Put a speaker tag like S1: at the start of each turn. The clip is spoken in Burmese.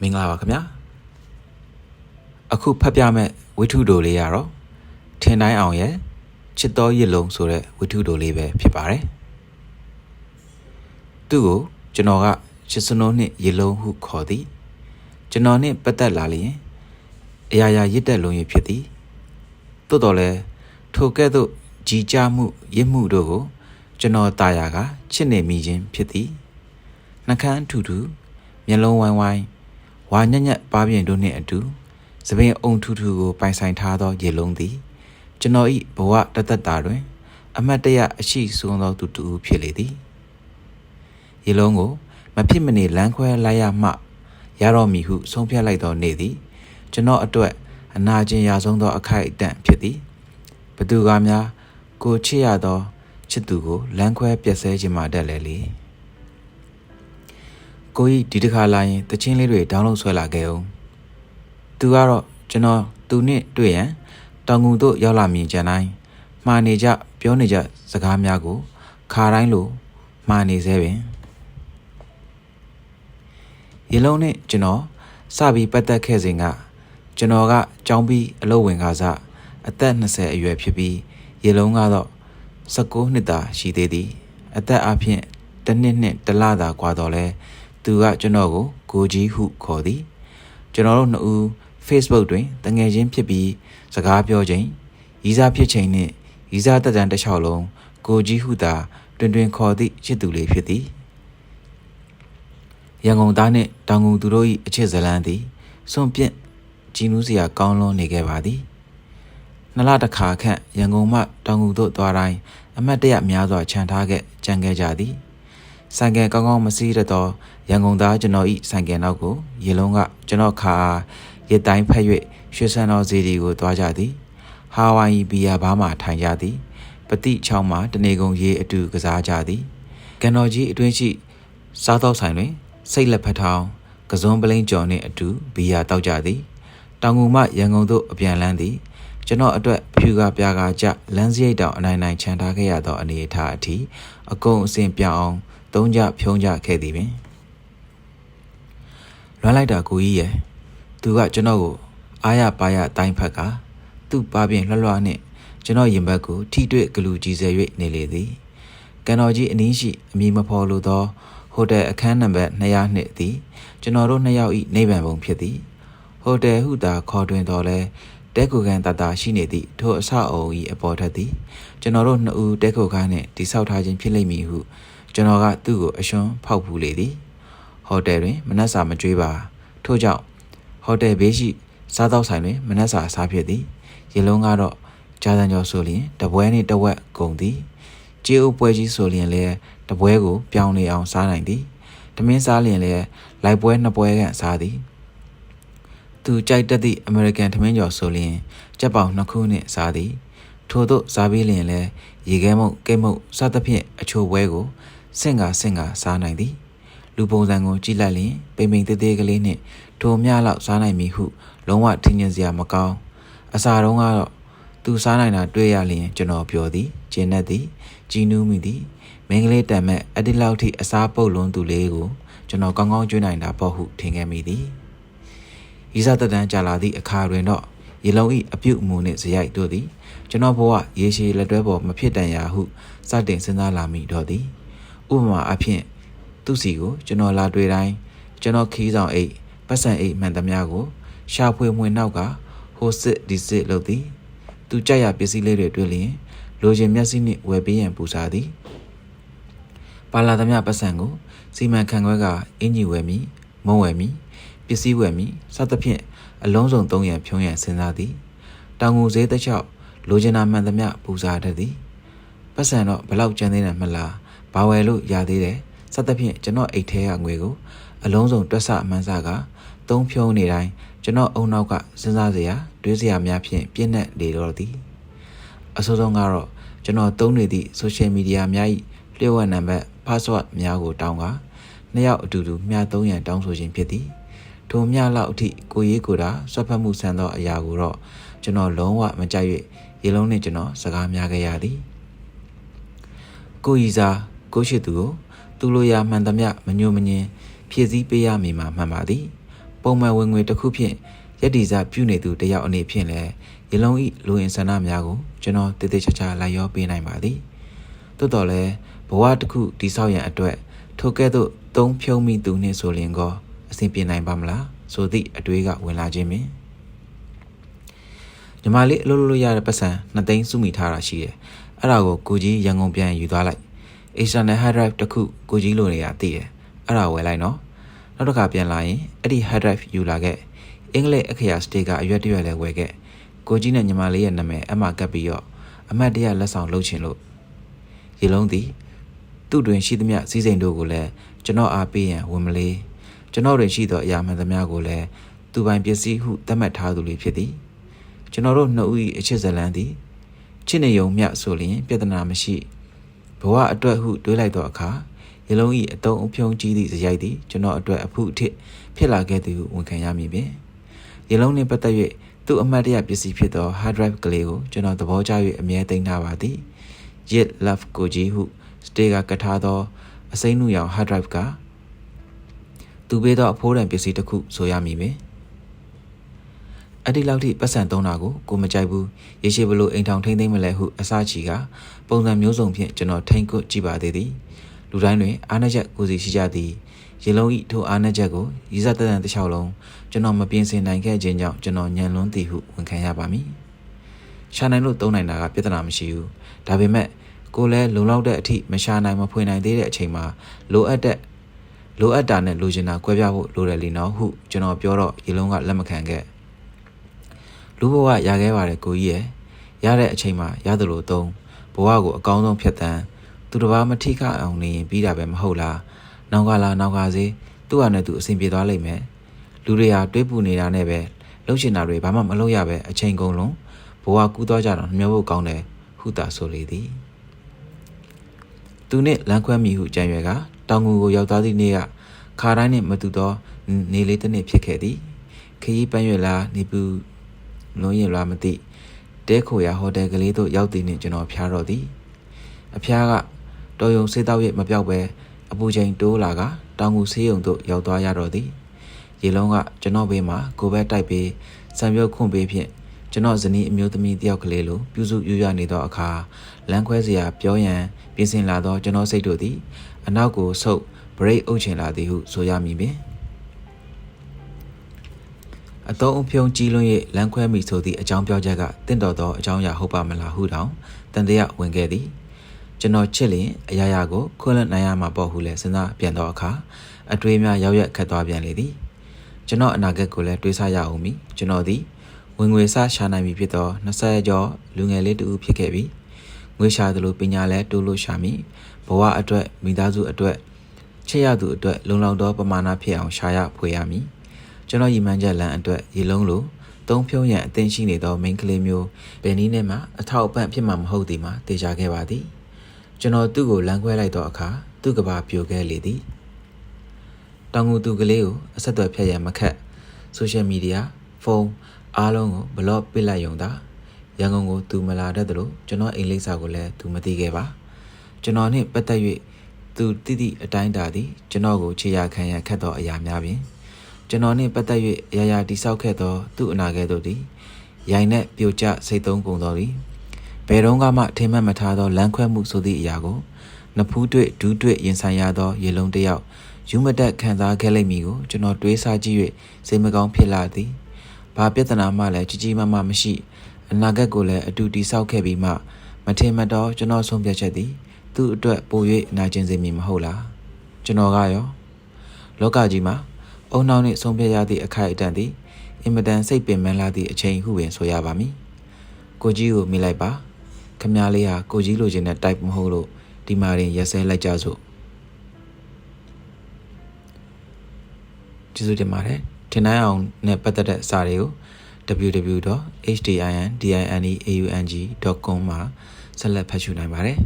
S1: မင်္ဂလာပါခင်ဗျာအခုဖတ်ပြမဲ့ဝိထုတိုလေးကတော့ထင်တိုင်းအောင်ရဲ့ချစ်တော်ရစ်လုံးဆိုတဲ့ဝိထုတိုလေးပဲဖြစ်ပါတယ်သူ့ကိုကျွန်တော်ကချစ်စနိုးနှင့်ရစ်လုံးဟုခေါ်သည်ကျွန်တော်နှင့်ပတ်သက်လာလျင်အရာရာရစ်တက်လုံးရဖြစ်သည်သို့တော်လည်းထိုကဲ့သို့ကြီးကြမှုရစ်မှုတို့ကို ကျွန်တော်တာယာကချစ်နေမိခြင်းဖြစ်သည်နှကန်းထူထူမျက်လုံးဝိုင်းဝိုင်း ဝါညက်ညက်ပါးပြင်တို့နှင့်အတူသပင်အုံထူထူကိုပိုင်ဆိုင်ထားသောရေလုံးသည်ကျွန်တော်၏ဘဝတသက်တာတွင် အမတ်တရအရှိဆုံးသောသူတူဖြစ်လေသည်ရေလုံးကိုမဖြစ်မနေလမ်းခွဲလိုက်ရမှရတော့မည်ဟုဆုံးဖြတ်လိုက်သောနေ့သည်ကျွန်တော်အတွက်အနာကျင်ရာဆုံးသောအခိုက်အတန့်ဖြစ်သည်ဘသူကများကိုချစ်ရသောချစ်သူကိုလမ်းခွဲပြက်ဆဲခြင်းမှတက်လေလေ ကိုကြီးဒီတစ်ခါလာရင်တချင်းလေးတွေဒေါင်းလုဒ်ဆွဲလာခဲ့ဦးသူကတော့ကျွန်တော်သူနဲ့တွေ့ရန်တောင်ငူတို့ရောက်လာမြင်ကြတိုင်းမှားနေကြပြောနေကြစကားများကိုခါတိုင်းလိုမှားနေသေးပင်ရေလုံးနဲ့ကျွန်တော်စပြီးပတ်သက်ခဲ့စဉ်ကကျွန်တော်ကကြောင်းပြီးအလုပ်ဝင်ကားစအသက်20အရွယ်ဖြစ်ပြီးရေလုံးကတော့19နှစ်သာရှိသေးသည် အသက်အပြင်တစ်နှစ်နှစ်တစ်လသာကွာတော့လဲ သူကကျွန်တော်ကိုကိုကြီးဟုခေါ်သည်ကျွန်တော်တို့နှစ်ဦး Facebook တွင်တငယ်ချင်းဖြစ်ပြီးစကားပြောချိန်ရီးစားဖြစ်ချိန်နှင့်ရီးစားတက်တန်တစ်လျှောက်လုံးကိုကြီးဟုသာတွင်တွင်ခေါ်သည့်ချစ်သူလေးဖြစ်သည်ရန်ကုန်သားနှင့်တောင်ငူသူတို့၏အချစ်ဇလန်းသည်စွန့်ပြင့်ကြည်နူးစရာကောင်းလွန်းနေခဲ့ပါသည်နှစ်လတစ်ခါခန့်ရန်ကုန်မှတောင်ငူသို့သွားတိုင်းအမတ်တရများစွာခြံထားခဲ့ကြံခဲ့ကြသည်ဆိုင်ကယ်ကောင်းကောင်းမစီးရတော့ ရန်ကုန်သားကျွန်တော်ဤဆိုင်ကယ်နောက်ကိုရေလုံးကကျွန်တော်ခါအားရစ်တိုင်းဖက်၍ရွှေဆန်တော်စီဒီကိုသွားကြသည်ဟာဝိုင်ဘီယာဘားမှထိုင်ကြသည်ပတိချောင်းမှတနေကုန်ရေအတူကစားကြသည်ကန်တော်ကြီးအတွင်းရှိစားသောက်ဆိုင်တွင် စိတ်လက်ဖက်ထောင်းကစုံပလိန်ကျော်နှင့်အတူဘီယာတောက်ကြသည်တောင်ငူမှရန်ကုန်သို့အပြန်လန်းသည်ကျွန်တော်အတွက်ဖြူကပြာကကြလမ်းစရိတ်တောင်အနိုင်နိုင်ခြံထားခဲ့ရသောအနေအထားအထိအကုန်အစင်ပြောင်းအောင်သုံးကြဖြုံးကြခဲ့သည်ပင် လွမ်းလိုက်တာကိုကြီးရဲ့သူကကျွန်တော်ကိုအားရပါရတိုင်းဖက်ကသူ့ပါပြင်လှလွှနှင့်ကျွန်တော်ရင်ဘတ်ကိုထိတွေ့ဂလူကြီးဆယ်၍နေလေသည်ကန်တော်ကြီးအနည်းရှိအမည်မဖော်လိုသောဟိုတယ်အခန်းနံပါတ်202သည်ကျွန်တော်တို့နှစ်ယောက်၏နေဗန်ပုံဖြစ်သည်ဟိုတယ်ဟုသာခေါ်တွင်တော်လဲတဲကိုကန်တတာရှိနေသည့်ထိုအဆောက်အုံ၏အပေါ်ထက်သည်ကျွန်တော်တို့နှစ်ဦးတဲကိုကားနှင့်တိဆောက်ထားခြင်းဖြစ်လိမ့်မည်ဟုကျွန်တော်ကသူ့ကိုအရှွန်းဖောက်ဖူးလေသည် ဟိုတယ်တွင်မနက်စာမကြွေးပါထို့ကြောင့်ဟိုတယ်ဘေးရှိစားသောက်ဆိုင်တွင်မနက်စာစားဖြစ်သည်ရေလုံးကတော့ဂျာဇန်ကျော်ဆိုလျင်တပွဲနှင့်တဝက်ကုန်သည်ကြေးဥပွဲကြီးဆိုလျင်လည်းတပွဲကိုပြောင်းနေအောင်စားနိုင်သည်တမင်းစားလျင်လည်းလိုက်ပွဲနှစ်ပွဲခန့်စားသည်သူကြိုက်တတ်သည့်အမေရိကန်ထမင်းကျော်ဆိုလျင်ကြက်ပေါင်နှစ်ခုနှင့်စားသည်ထို့သို့စားပြီးလျင်လည်းရေခဲမုတ်ကိတ်မုတ်စသဖြင့်အချို့ပွဲကိုစင့်ကစင့်ကစားနိုင်သည် လူပုံစံကိုကြည့်လိုက်လျင်ပိန်ပိန်သေးသေးကလေးနှင့်ထိုမြလောက်စားနိုင်မည်ဟု လုံးဝထင်မြင်စရာမကောင်းအစာတုံးကတော့သူစားနိုင်တာတွေ့ရလျင်ကျွန်တော်ပြောသည်ကျင်တတ်သည်ကြည်နူးမိသည်မင်းကလေးတံမဲ့အဒီလောက်ထိအစားပုတ်လွန်းသူလေးကိုကျွန်တော်ကောင်းကောင်းကျွေးနိုင်တာပေါ့ဟုထင်ခဲ့မိသည်ဤစားတတန်းကြာလာသည့်အခါတွင်တော့ရေလုံးဤအပြုတ်အမူနှင့်ဇယိုက်တို့သည်ကျွန်တော်ဘဝရေရှည်လက်တွဲပေါ်မဖြစ်တန်ရာဟုစတင်စဉ်းစားလာမိတော့သည်ဥပမာအဖြစ် သူ့စီကိုကျွန်တော်လာတွေ့တိုင်းကျွန်တော်ခီးဆောင်အိတ်ပတ်စံအိတ်မှန်သမျှကို ရှာဖွေမွေနောက်ကဟိုစစ်ဒီစစ်လုပ်သည် သူကြက်ရပစ္စည်းလေးတွေတွေ့လျင်လိုချင်မျက်စိနှင့်ဝယ်ပေးရန်ပူစားသည်ပါလာသမျှပတ်စံကိုစီမံခန့်ခွဲကအင်ကြီးဝယ်မည်မုံဝယ်မည်ပစ္စည်းဝယ်မည်စသဖြင့်အလုံးစုံသုံးရန်ဖြုံးရန်စဉ်းစားသည်တောင်ငူဈေးတစ်လျှောက်လိုချင်တာမှန်သမျှပူစားတတ်သည်ပတ်စံတော့ဘလောက်ကျန်သေးတယ်မလားဘာဝယ်လို့ရသေးတယ် စသဖြင့်ကျွန်တော်အိတ်ထဲကငွေကိုအလုံးစုံတွက်ဆအမှန်စကသုံးဖြုံးနေတိုင်းကျွန်တော်အုံနောက်ကစဉ်းစားစရာတွေးစရာများဖြင့်ပြည့်နှက်လေတော့သည်အဆိုးဆုံးကတော့ကျွန်တော်သုံးနေသည့် social media များ၏လျှို့ဝှက်နံပါတ် password များကိုတောင်းကနှစ်ယောက်အတူတူမျှသုံးရန်တောင်းဆိုခြင်းဖြစ်သည်ထိုမျှလောက်အထိကိုရေးကိုတာဆွတ်ဖက်မှုဆန်သောအရာကိုတော့ကျွန်တော်လုံးဝမကြိုက်၍ရေလုံးနဲ့ကျွန်တော်စကားများခဲ့ရသည်ကိုကြီးစားကိုရှိသူကို သူလိုရာမှန်သမျှမညိုမငင်ဖြည့်ဆည်းပေးရမည်မှာမှန်ပါသည် ပုံမှန်ဝင်ငွေတစ်ခုဖြင့်ယက်တီစာပြုနေသူတယောက်အနေဖြင့်လည်းရေလုံးဤလူရင်ဆန္ဒများကိုကျွန်တော်တည်တည်ချာချာလိုက်ရောပေးနိုင်ပါသည်သို့တော်လည်းဘဝတစ်ခုတိဆောက်ရန်အတွက်ထိုကဲ့သို့သုံးဖြုံးမိသူနှင့်ဆိုလျင်ကောအဆင်ပြေနိုင်ပါမလားဆိုသည့်အတွေးကဝင်လာခြင်းပင်ညီမလေးအလုပ်လုပ်လို့ရတဲ့ပတ်စံနှစ်သိန်းစုမိထားတာရှိတယ်အဲ့ဒါကိုကိုကြီးရန်ကုန်ပြန်ယူသွားလိုက် external hard drive တစ်ခုကိုကြီးလိုနေတာသိတယ်အဲ့ဒါဝယ်လိုက်နော်နောက်တစ်ခါပြန်လာရင်အဲ့ဒီ hard drive ယူလာခဲ့အင်္ဂလိပ်အခရာစတေကအရွက်တရွက်လည်းဝယ်ခဲ့ကိုကြီးနဲ့ညီမလေးရဲ့နာမည်အမှကပ်ပြီးတော့အမတ်တရလက်ဆောင်လုပ်ချင်လို့ရေလုံးသည်သူ့တွင်ရှိသမျှစည်းစိမ်တို့ကိုလည်းကျွန်တော်အားပေးရန်ဝင်မလေးကျွန်တော်တွင်ရှိသောအရာမှန်သမျှကိုလည်းသူပိုင်ပစ္စည်းဟုသတ်မှတ်ထားသူလေးဖြစ်သည်ကျွန်တော်တို့နှစ်ဦး၏အချစ်ဇလန်းသည်ချစ်နေုံမျှဆိုလျင်ပြဿနာမရှိ ဘဝအတွက်ဟုတွေးလိုက်သောအခါရလုံး၏အတုံးအဖြုံးကြီးသည့်စရိုက်သည်ကျွန်တော်အတွက်အဖုအထစ်ဖြစ်လာခဲ့သည်ဟုဝန်ခံရမည်ပင်ရလုံးနှင့်ပတ်သက်၍သူ့အမှတ်တရပစ္စည်းဖြစ်သော hard drive ကလေးကိုကျွန်တော်သဘောကျ၍အမြဲသိမ်းထားပါသည် Yet Love ကိုကြီးဟုစတေကကထားသောအစိမ်းနုရောင် hard drive ကသူပေးသောအဖိုးတန်ပစ္စည်းတစ်ခုဆိုရမည်ပင် အဲ့ဒီလောက်ထိပတ်စံသုံးတာကိုကိုမကြိုက်ဘူးရေရှိဘလို့အိမ်ထောင်ထိမ့်သိမ့်မလဲဟုအစချီကပုံစံမျိုးစုံဖြင့်ကျွန်တော်ထိမ့်ကွကြည့်ပါသေးသည်လူတိုင်းတွင်အားနည်းချက်ကိုစီရှိကြသည်ရေလုံးဤထိုအားနည်းချက်ကိုရီဇတ်တန်တစ်ချောင်းလုံးကျွန်တော်မပြင်းစင်နိုင်ခဲ့ခြင်းကြောင့်ကျွန်တော်ညံလွန်းသည်ဟုဝန်ခံရပါမည်ရှာနိုင်လို့သုံးနိုင်တာကပြဿနာမရှိဘူးဒါပေမဲ့ကိုလည်းလုံလောက်တဲ့အထိမရှာနိုင်မဖွေနိုင်သေးတဲ့အချိန်မှာလိုအပ်တဲ့လိုအပ်တာနဲ့လိုချင်တာကွဲပြားဖို့လိုတယ်လीနော်ဟုကျွန်တော်ပြောတော့ရေလုံးကလက်မခံခဲ့ လူဘဝရခဲ့ပါတယ်ကိုကြီးရဲ့ရတဲ့အချိန်မှာရသလိုသုံးဘဝကိုအကောင်းဆုံးဖြတ်တန်းသူတစ်ပါးမထိခအောင်နေရင်ပြီးတာပဲမဟုတ်လားနောက်ကလာနောက်ကစေးသူ့ဟာနဲ့သူအဆင်ပြေသွားလိမ့်မယ်လူတွေဟာတွေးပူနေတာနဲ့ပဲလှုပ်ရှင်တာတွေဘာမှမလုပ်ရပဲအချိန်ကုန်လုံးဘဝကူးသွားကြတော့မျောဖို့ကောင်းတယ်ဟုသာဆိုလေသည်သူနှင့်လမ်းခွဲမိဟုကြံရွယ်ကတောင်ငူကိုရောက်သွားသည့်နေ့ကခါတိုင်းနှင့်မတူသောနေလေးတစ်နေ့ဖြစ်ခဲ့သည်ခရီးပန်းရွယ်လာနေပူ လုံးရင်လားမသိတဲခိုရာဟိုတယ်ကလေးတို့ရောက်သည်နှင့်ကျွန်တော်ဖျားတော့သည်အဖျားကတော်ယုံစေးတောက်ရဲ့မပြောက်ပဲအပူချိန်တိုးလာကတောင်ငူဆေးရုံသို့ရောက်သွားရတော့သည်ရေလုံးကကျွန်တော်ဘေးမှာကိုပဲတိုက်ပြီးစံပြုတ်ခွန့်ပေးဖြင့်ကျွန်တော်ဇနီးအမျိုးသမီးတယောက်ကလေးလိုပြုစုရွရနေသောအခါလမ်းခွဲစရာပြောရန်ပြင်ဆင်လာသောကျွန်တော်စိတ်တို့သည်အနောက်ကိုဆုပ်ဘရိတ်အုပ်ချင်လာသည်ဟုဆိုရမည်ပင် အတုံးအဖြုံကြီးလွန်း၍လမ်းခွဲမိဆိုသည့်အကြောင်းပြောချက်ကတင့်တော်သောအကြောင်းအရာဟုတ်ပါမလားဟုတောင်တန်တရားဝင်ခဲ့သည်ကျွန်တော်ချစ်လျင်အရာရာကိုခွင့်လွှတ်နိုင်ရမှာပေါ့ဟုလည်းစဉ်းစားပြန်တော့အခါအတွေးများရောက်ရက်ခတ်သွားပြန်လေသည်ကျွန်တော်အနာဂတ်ကိုလည်းတွေးဆရအောင်မီကျွန်တော်သည်ဝင်ငွေစရှာနိုင်ပြီဖြစ်သော20ကျော်လူငယ်လေးတူဖြစ်ခဲ့ပြီးငွေရှာသလိုပညာလည်းတိုးလို့ရှာမိဘဝအတွက်မိသားစုအတွက်ချစ်ရသူအတွက်လုံလောက်သောပမာဏဖြစ်အောင်ရှာရဖွေရမည် ကျွန်တော်ရည်မှန်းချက်လမ်းအတွက်ရေလုံးလိုသုံးဖြုံးရန်အသင်ရှိနေသောမိန်းကလေးမျိုးဘယ်နည်းနဲ့မှအထောက်အပံ့ဖြစ်မှာမဟုတ်သည်မှာတေချာခဲ့ပါသည်ကျွန်တော်သူ့ကိုလမ်းခွဲလိုက်သောအခါသူ့ကဘာပြိုခဲ့လေသည်တောင်ငူသူကလေးကိုအဆက်အသွယ်ဖြတ်ရန်မခက်ဆိုရှယ်မီဒီယာဖုန်းအားလုံးကိုဘလော့ပစ်လိုက်ရုံသာရန်ကုန်ကိုသူမလာတတ်သလိုကျွန်တော်အိမ်လိပ်စာကိုလည်းသူမသိခဲ့ပါကျွန်တော်နှင့်ပတ်သက်၍သူတိတိအတိုင်းတာသည်ကျွန်တော်ကိုခြေရာခံရန်ခက်သောအရာများပြင် ကျွန်တော်နှင့်ပတ်သက်၍ရာရာတိဆောက်ခဲ့သော သူ့အနာဂတ်တို့သည်ရိုင်နှင့်ပြိုကျစိတ်သုံးကုန်တော်သည်ဘယ်တော့မှထင်မှတ်မထားသောလမ်းခွဲမှုဆိုသည့်အရာကိုနဖူးတွေ့ဒူးတွေ့ရင်ဆိုင်ရသောရေလုံးတစ်ယောက်ယူမတက်ခံစားခဲ့လိမ့်မည်ကိုကျွန်တော်တွေးဆကြည့်၍စိတ်မကောင်းဖြစ်လာသည်။ဘာပြဿနာမှလည်းကြီးကြီးမားမားမရှိအနာဂတ်ကိုလည်းအတူတည်ဆောက်ခဲ့ပြီးမှမထင်မှတ်တော့ကျွန်တော်ဆုံးဖြတ်ချက်သည်သူ့အတွက်ပို၍နာကျင်စေမည်မဟုတ်လား။ကျွန်တော်ကရောလောကကြီးမှာ အုံနောက်နှင့်ဆုံးဖြတ်ရသည့်အခိုက်အတန့်သည်အင်မတန်စိတ်ပင်ပန်းလာသည့်အချိန်ဟုပင်ဆိုရပါမည်။ကိုကြီးကိုမိလိုက်ပါခမ ्या လေးဟာကိုကြီးလိုချင်တဲ့ type မဟုတ်လို့ဒီမှာရင်ရက်စဲလိုက်ကြစို့ကျေးဇူးတင်ပါတယ်ထင်နိုင်အောင်နဲ့ပတ်သက်တဲ့စာတွေကို www.hdindineaung.com မှာဆက်လက်ဖတ်ရှုနိုင်ပါတယ်